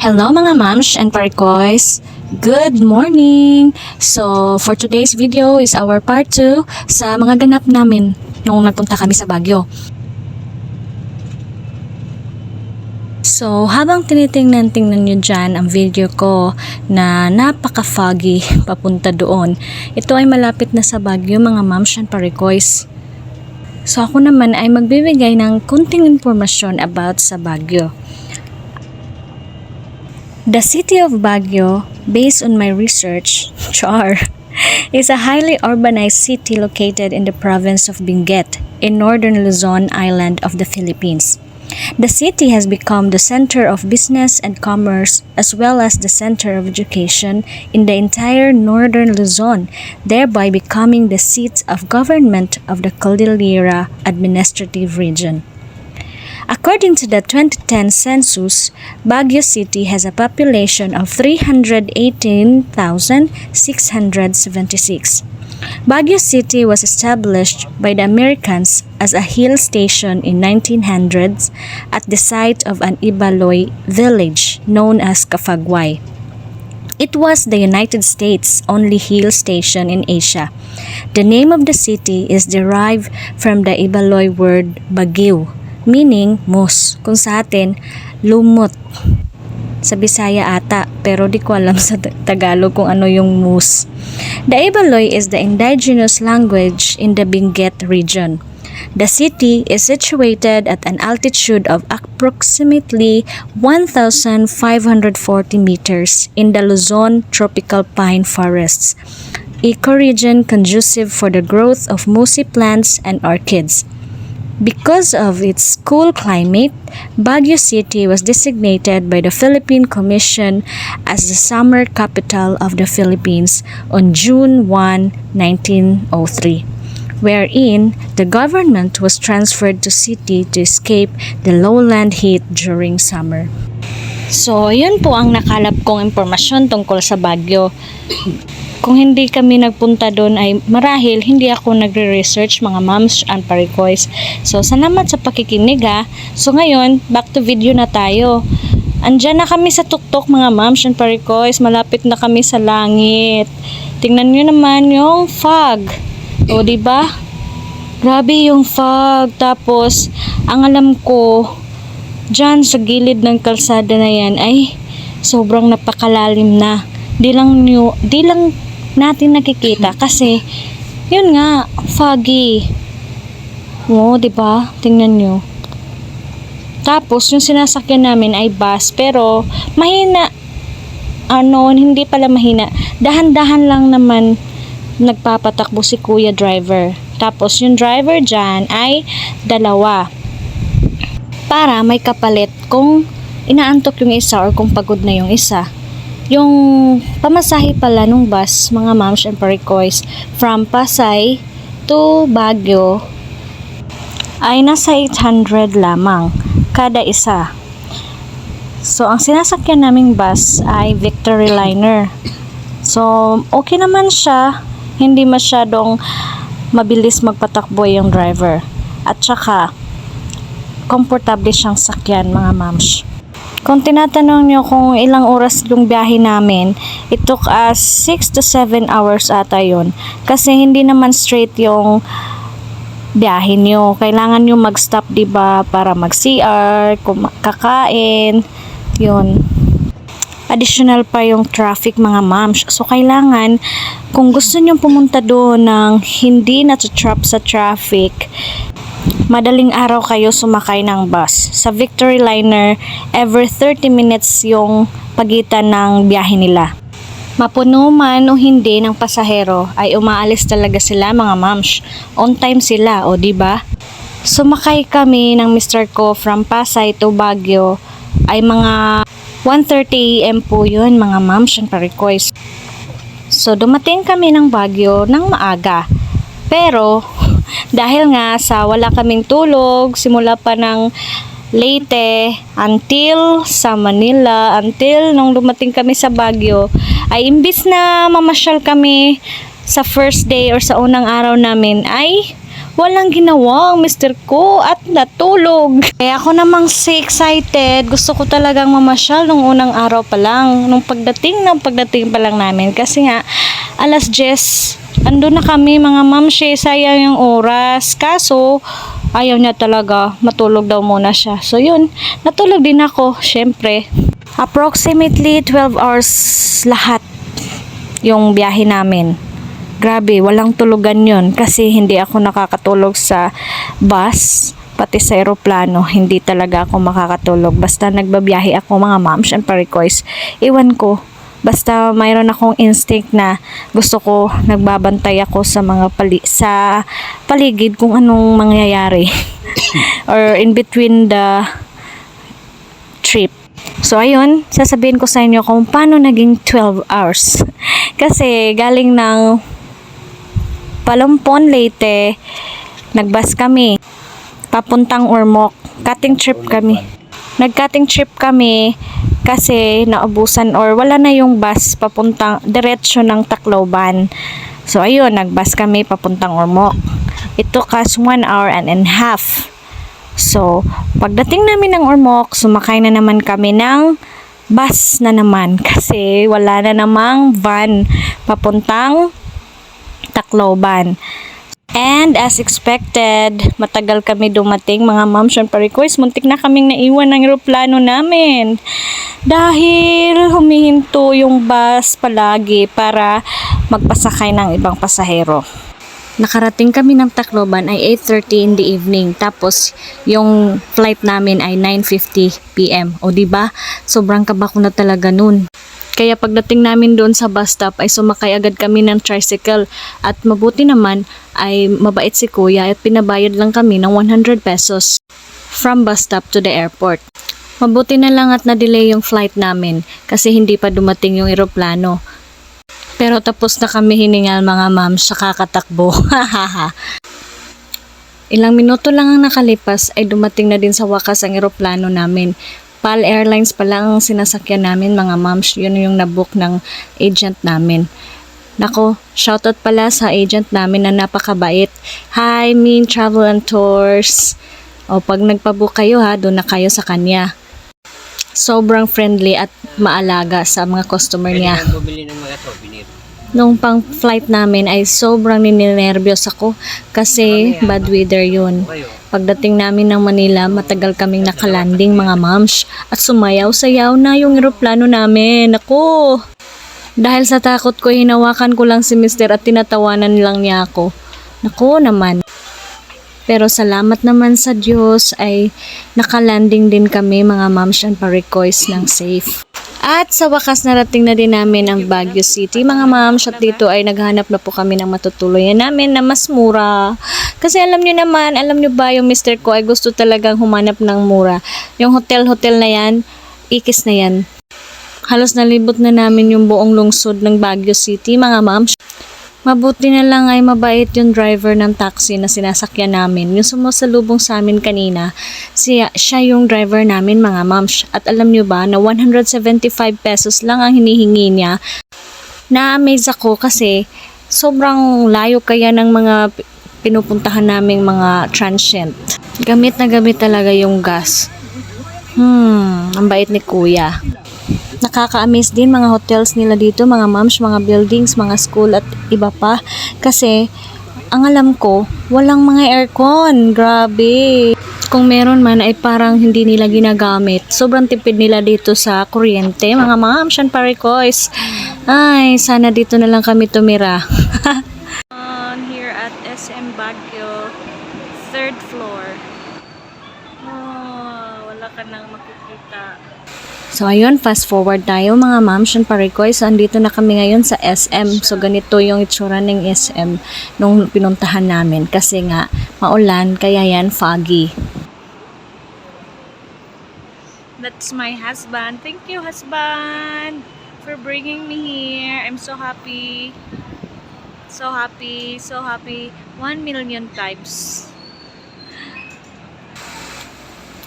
Hello mga mams and parikoys! Good morning! So, for today's video is our part 2 sa mga ganap namin nung nagpunta kami sa Baguio. So, habang tinitingnan-tingnan nyo dyan ang video ko na napaka-foggy papunta doon, ito ay malapit na sa Baguio mga mams and parikoys. So, ako naman ay magbibigay ng kunting impormasyon about sa Baguio. The city of Baguio, based on my research, char, is a highly urbanized city located in the province of Benguet in northern Luzon island of the Philippines. The city has become the center of business and commerce as well as the center of education in the entire northern Luzon, thereby becoming the seat of government of the Cordillera Administrative Region. According to the 2010 census, Baguio City has a population of 318,676. Baguio City was established by the Americans as a hill station in 1900s at the site of an Ibaloy village known as Cafagway. It was the United States' only hill station in Asia. The name of the city is derived from the Ibaloy word Baguio, meaning moss. Kung sa atin, lumot. Sa Bisaya ata, pero di ko alam sa Ta- Tagalog kung ano yung moose. The Ibaloy is the indigenous language in the Benguet region. The city is situated at an altitude of approximately 1,540 meters in the Luzon tropical pine forests, ecoregion conducive for the growth of mossy plants and orchids. Because of its cool climate, Baguio City was designated by the Philippine Commission as the summer capital of the Philippines on June 1, 1903, wherein the government was transferred to city to escape the lowland heat during summer. So, yun po ang nakalap kong impormasyon tungkol sa Baguio. Kung hindi kami nagpunta doon ay marahil hindi ako nagre-research mga moms and parikoys. So, salamat sa pakikinig ha. So, ngayon, back to video na tayo. Andyan na kami sa tuktok mga moms and parikoys. Malapit na kami sa langit. Tingnan nyo naman yung fog. O, di ba? Grabe yung fog. Tapos, ang alam ko, dyan sa gilid ng kalsada na yan ay sobrang napakalalim na. Di lang, nyo, di lang natin nakikita kasi yun nga, foggy. Oo, di ba? Tingnan nyo. Tapos, yung sinasakyan namin ay bus, pero mahina. Ano, hindi pala mahina. Dahan-dahan lang naman nagpapatakbo si kuya driver. Tapos, yung driver dyan ay dalawa. Para may kapalit kung inaantok yung isa or kung pagod na yung isa. Yung pamasahe pala nung bus, mga moms and parikoys, from Pasay to Baguio ay nasa 800 lamang kada isa. So, ang sinasakyan naming bus ay Victory Liner. So, okay naman siya. Hindi masyadong mabilis magpatakbo yung driver. At saka, komportable siyang sakyan mga moms. Kung tinatanong nyo kung ilang oras yung biyahe namin, it took us 6 to 7 hours ata yun. Kasi hindi naman straight yung biyahe nyo. Kailangan nyo mag-stop, ba para mag-CR, kakain, yun. Additional pa yung traffic mga moms. So, kailangan, kung gusto nyo pumunta doon ng hindi na-trap sa traffic, madaling araw kayo sumakay ng bus. Sa Victory Liner, every 30 minutes yung pagitan ng biyahe nila. Mapuno man o hindi ng pasahero ay umaalis talaga sila mga mams. On time sila, o di ba? Sumakay kami ng Mr. Ko from Pasay to Baguio ay mga 1.30 am po yun mga mams and parikoys. So dumating kami ng Baguio ng maaga. Pero dahil nga sa wala kaming tulog, simula pa ng Leyte until sa Manila, until nung dumating kami sa Baguio, ay imbis na mamasyal kami sa first day or sa unang araw namin ay walang ginawa ang mister ko at natulog. Kaya ako namang so excited. Gusto ko talagang mamasyal nung unang araw pa lang. Nung pagdating ng pagdating pa lang namin. Kasi nga, alas 10, ando na kami mga mamshe. Sayang yung oras. Kaso, ayaw niya talaga. Matulog daw muna siya. So yun, natulog din ako. Syempre. Approximately 12 hours lahat yung biyahe namin. Grabe, walang tulugan yon kasi hindi ako nakakatulog sa bus, pati sa aeroplano, hindi talaga ako makakatulog. Basta nagbabiyahe ako mga ma'am, syempre request. Iwan ko, basta mayroon akong instinct na gusto ko nagbabantay ako sa mga pali sa paligid kung anong mangyayari or in between the trip. So ayun, sasabihin ko sa inyo kung paano naging 12 hours. Kasi galing ng Palumpon, Leyte, nagbas kami. Papuntang Ormoc. Cutting trip kami. Nag-cutting trip kami kasi naubusan or wala na yung bus papuntang diretsyo ng Tacloban. So ayun, nagbus kami papuntang Ormoc. It took us 1 hour and a half. So, pagdating namin ng Ormoc, sumakay na naman kami ng bus na naman kasi wala na namang van papuntang Tacloban. And as expected, matagal kami dumating mga ma'am syempre request, muntik na kaming naiwan ng eroplano namin. Dahil humihinto yung bus palagi para magpasakay ng ibang pasahero. Nakarating kami ng Tacloban ay 8.30 in the evening. Tapos, yung flight namin ay 9.50 p.m. O, ba Sobrang kaba ko na talaga nun. Kaya pagdating namin doon sa bus stop ay sumakay agad kami ng tricycle at mabuti naman ay mabait si kuya at pinabayad lang kami ng 100 pesos from bus stop to the airport. Mabuti na lang at na-delay yung flight namin kasi hindi pa dumating yung eroplano. Pero tapos na kami hiningal mga ma'am sa kakatakbo. Ilang minuto lang ang nakalipas ay dumating na din sa wakas ang eroplano namin. PAL Airlines pa lang ang sinasakyan namin mga moms. Yun yung nabook ng agent namin. Nako, shoutout pala sa agent namin na napakabait. Hi, Min Travel and Tours. O pag nagpabook kayo ha, doon na kayo sa kanya. Sobrang friendly at maalaga sa mga customer niya. bumili ng mga. Nung pang flight namin ay sobrang ninenervyos ako kasi bad weather yun. Kayo, Pagdating namin ng Manila, matagal kaming nakalanding mga moms at sumayaw-sayaw na yung eroplano namin. Ako! Dahil sa takot ko, hinawakan ko lang si mister at tinatawanan lang niya ako. Nako naman. Pero salamat naman sa Diyos ay nakalanding din kami mga moms and parikoys ng safe. At sa wakas narating na din namin ang Baguio City. Mga moms at dito ay naghanap na po kami ng matutuluyan namin na mas mura. Kasi alam nyo naman, alam nyo ba yung mister ko ay gusto talagang humanap ng mura. Yung hotel-hotel na yan, ikis na yan. Halos nalibot na namin yung buong lungsod ng Baguio City, mga moms. Mabuti na lang ay mabait yung driver ng taxi na sinasakyan namin. Yung sumusalubong sa amin kanina, siya, siya yung driver namin mga moms. At alam nyo ba na 175 pesos lang ang hinihingi niya. Na-amaze ako kasi sobrang layo kaya ng mga pinupuntahan naming mga transient. Gamit na gamit talaga yung gas. Hmm, ang bait ni kuya. Nakaka-amaze din mga hotels nila dito, mga moms, mga buildings, mga school at iba pa. Kasi, ang alam ko, walang mga aircon. Grabe. Kung meron man ay parang hindi nila ginagamit. Sobrang tipid nila dito sa kuryente. Mga moms and parikoys. Ay, sana dito na lang kami tumira. On here at SM Baguio, third floor. Oh, wala ka nang makikita. So ayun, fast forward tayo mga moms and parikoy. So andito na kami ngayon sa SM. So ganito yung itsura ng SM nung pinuntahan namin. Kasi nga, maulan, kaya yan foggy. That's my husband. Thank you, husband, for bringing me here. I'm so happy. So happy, so happy. One million times.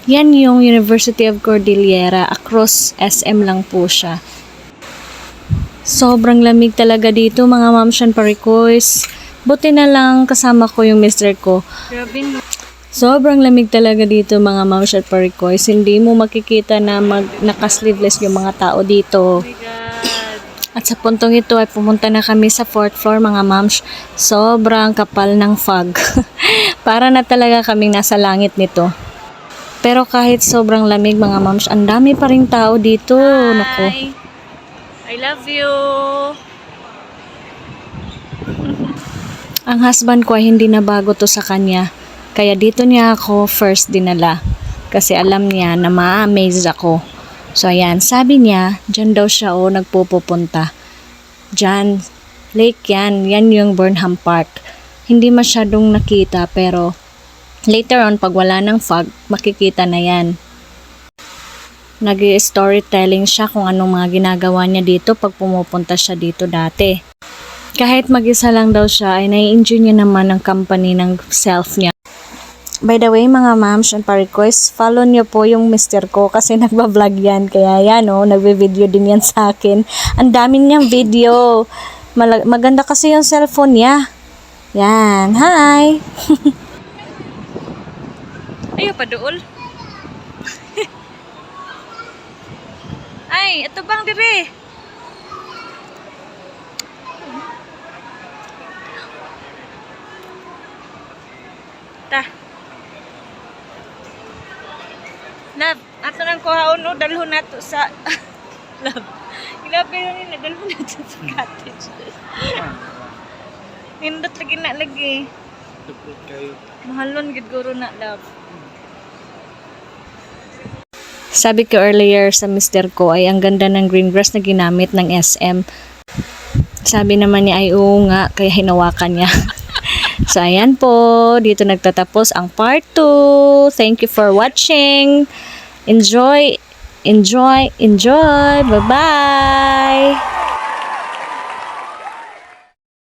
Yan yung University of Cordillera. Across SM lang po siya. Sobrang lamig talaga dito mga moms and parikoys. Buti na lang kasama ko yung mister ko. Sobrang lamig talaga dito mga moms at parikoys. Hindi mo makikita na mag, naka-sleeveless yung mga tao dito. Oh. At sa puntong ito ay pumunta na kami sa fourth floor mga moms. Sobrang kapal ng fog. Para na talaga kaming nasa langit nito. Pero kahit sobrang lamig mga moms, ang dami pa ring tao dito. Nako. Hi. I love you. Ang husband ko ay hindi na bago to sa kanya. Kaya dito niya ako first dinala. Kasi alam niya na ma-amaze ako. So ayan, sabi niya, dyan daw siya o nagpupupunta. Dyan, lake yan. Yan yung Burnham Park. Hindi masyadong nakita pero later on pag wala ng fog, makikita na yan. nag storytelling siya kung anong mga ginagawa niya dito pag pumupunta siya dito dati. Kahit mag-isa lang daw siya, ay nai-enjoy niya naman ang company ng self niya. By the way, mga mams and pa-request, follow niyo po yung mister ko kasi nagba-vlog yan. Kaya yan, oh, nagbe-video din yan sa akin. Ang dami niyang video. Malag- maganda kasi yung cellphone niya. Yan. Hi! Ayaw pa dool. Ay, ito bang dire? Ta. Love, ato nang kuhaon o dalhon nato sa Love. Ilabi na nila dalhon nato sa cottage. Nindot lagi na lagi. Mahalon gid guro na love. Sabi ko earlier sa mister ko ay ang ganda ng green grass na ginamit ng SM. Sabi naman niya ay oo nga, kaya hinawakan niya. so ayan po, dito nagtatapos ang part 2. Thank you for watching. Enjoy, enjoy, enjoy. Bye-bye!